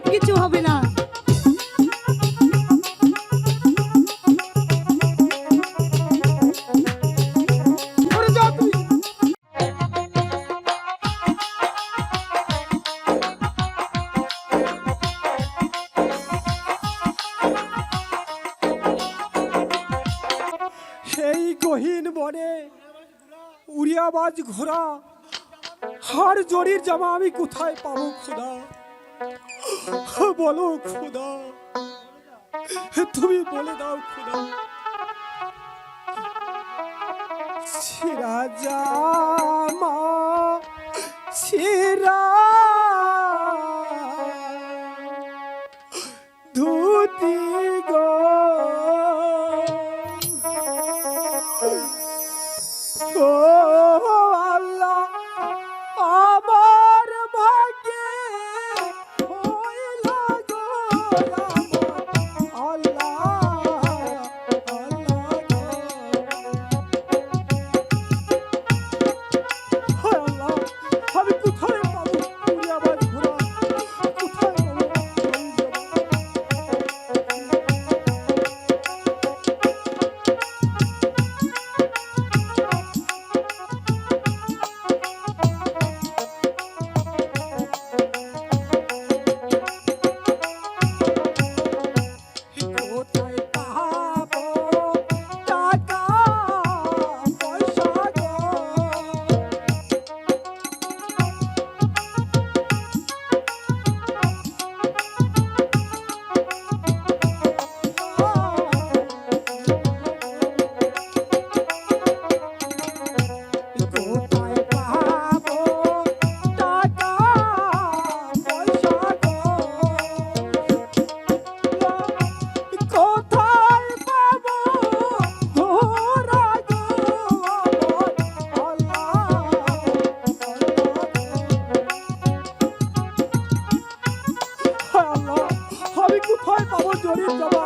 এসব কিছু হবে না। সেই গহীন বনে উড়িয়াবাজ ঘোড়া হার জরির জামা আমি কোথায় পাবো খোদা? হ্যাঁ, বলো খুদা হ্যাঁ, তুমি বলে দাও খুদা রাজা মা শিরা ধুতি জড়িয়ে যাবা।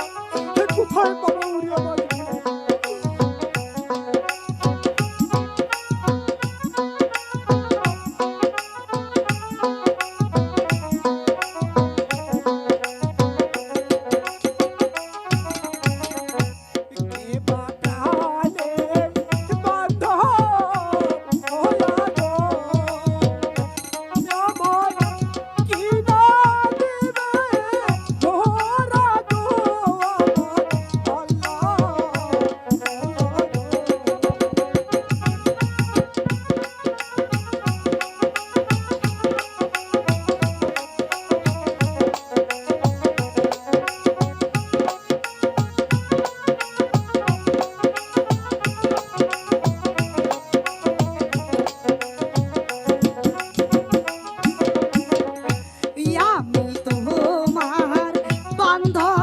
কোথায় পাবো উড়িয়ে não dou